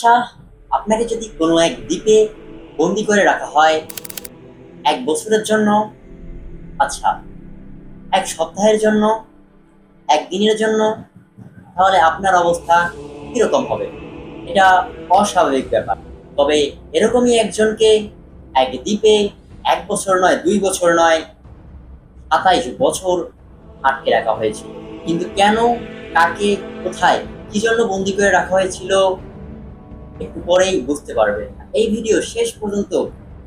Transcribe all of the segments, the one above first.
আচ্ছা আপনাকে যদি কোনো এক দ্বীপে বন্দি করে রাখা হয় এক বছরের জন্য আচ্ছা এক সপ্তাহের জন্য একদিনের জন্য, তাহলে আপনার অবস্থা কীরকম হবে? এটা অস্বাভাবিক ব্যাপার। তবে এরকমই একজনকে এক দ্বীপে এক বছর নয়, দুই বছর নয়, সাতাইশ বছর আটকে রাখা হয়েছিল। কিন্তু কেন, কাকে, কোথায়, কি জন্য বন্দি করে রাখা হয়েছিল একটু পরেই বুঝতে পারবেন। এই ভিডিও শেষ পর্যন্ত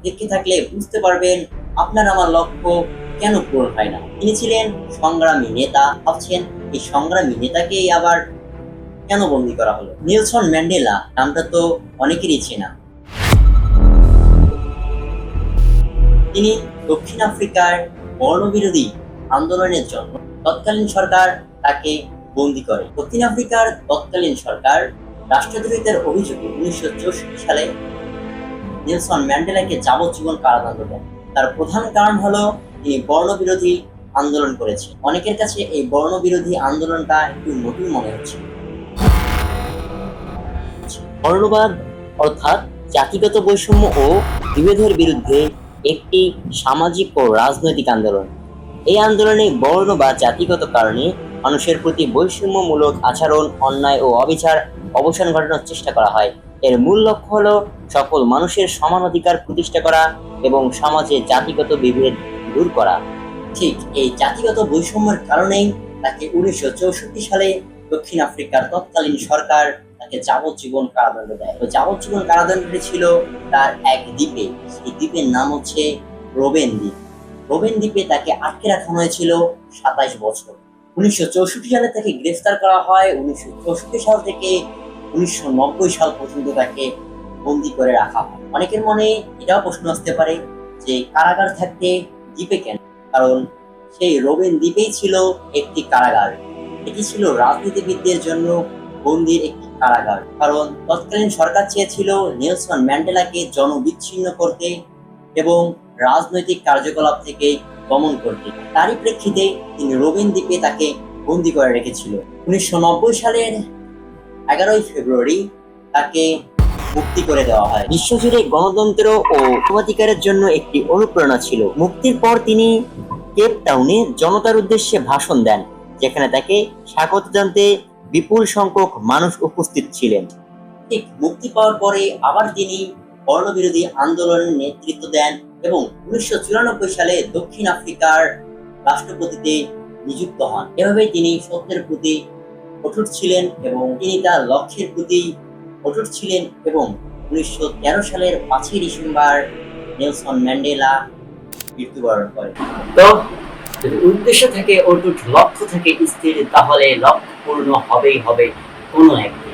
দেখতে থাকলে বুঝতে পারবেন আপনার আমার লক্ষ্য কেন পূরণ হয় না। তিনি ছিলেন সংগ্রামী নেতা, ভাবছেন এই সংগ্রামী নেতাকেই আবার কেন বন্দি করা হলো? নেলসন ম্যান্ডেলা নামটা তো অনেকেরই চেনা। তিনি দক্ষিণ আফ্রিকার বর্ণবিরোধী আন্দোলনের জন্য তৎকালীন সরকার তাকে বন্দি করে। দক্ষিণ আফ্রিকার তৎকালীন সরকার রাষ্ট্রদ্রোহিতার অভিযোগে উনিশশো চৌষট্টি সালে নেলসন ম্যান্ডেলাকে যাবজ্জীবন কারাদণ্ড দেন। তার প্রধান কারণ হলো তিনি বর্ণবিরোধী আন্দোলন করেছে অনেকের কাছে এই বর্ণবিরোধী আন্দোলনটা একটু নতুন মনে হচ্ছে। বর্ণবাদ অর্থাৎ জাতিগত বৈষম্য ও বিভেদের বিরুদ্ধে একটি সামাজিক ও রাজনৈতিক আন্দোলন। এই আন্দোলনে বর্ণ বা জাতিগত কারণে মানুষের প্রতি বৈষম্যমূলক আচরণ, অন্যায় ও অবিচার অবসান ঘটানোর চেষ্টা করা হয়। এর মূল লক্ষ্য হল সকল মানুষের সমান অধিকার প্রতিষ্ঠা করা এবং সমাজে জাতিগত বিভেদ দূর করা। ঠিক এই জাতিগত বৈষম্যের কারণেই তাকে উনিশশো চৌষট্টি সালে দক্ষিণ আফ্রিকার তৎকালীন সরকার তাকে যাবজ্জীবন কারাদণ্ড দেয়। তো যাবজ্জীবন কারাদণ্ডটি ছিল তার এক দ্বীপে। সেই দ্বীপের নাম হচ্ছে রোবেন দ্বীপ। রোবেন দ্বীপে তাকে আটকে রাখা হয়েছিল সাতাইশ বছর। উনিশশো চৌষট্টি সালে তাকে গ্রেফতার করা হয়, উনিশশো চৌষট্টি সাল থেকে উনিশশো নব্বই সাল পর্যন্ত তাকে বন্দি করে রাখা হয়। অনেকের মনে এটাও প্রশ্ন আসতে পারে যে কারাগার থাকতে দ্বীপে কেন? কারণ সেই রোবেন দ্বীপেই ছিল একটি কারাগার। এটি ছিল রাজনীতিবিদদের জন্য বন্দির একটি কারাগার। কারণ তৎকালীন সরকার চেয়েছিল নেলসন ম্যান্ডেলাকে জনবিচ্ছিন্ন করতে এবং রাজনৈতিক কার্যকলাপ থেকে গমন করতে তারই প্রেক্ষিতে তিনি রোবেন দ্বীপে তাকে বন্দি করে রেখেছিল। উনিশশো নব্বই সালের এগারোই ফেব্রুয়ারি তাকে মুক্তি করে দেওয়া হয়। বিশ্বজুড়ে গণতন্ত্র ও মানবাধিকারের জন্য একটি অনুপ্রেরণা ছিল। মুক্তির পর তিনি কেপ টাউনে জনতার উদ্দেশ্যে ভাষণ দেন, যেখানে তাকে স্বাগত জানতে বিপুল সংখ্যক মানুষ উপস্থিত ছিলেন। ঠিক মুক্তি পাওয়ার পরে আবার তিনি বর্ণবিরোধী আন্দোলনের নেতৃত্ব দেন এবং উনিশশো চুরানব্বই সালে দক্ষিণ আফ্রিকার রাষ্ট্রপতিতে নিযুক্ত হন। এভাবে তিনি সত্যের প্রতি অটুট ছিলেন এবং তিনি তার লক্ষ্যের প্রতি অটুট ছিলেন এবং উনিশশো তেরো সালের পাঁচই ডিসেম্বর নেলসন ম্যান্ডেলা মৃত্যুবরণ করেন। তো উদ্দেশ্য থেকে, অটুট লক্ষ্য থেকে স্থির, তাহলে লক্ষ্য পূর্ণ হবেই হবে কোনো একদিন।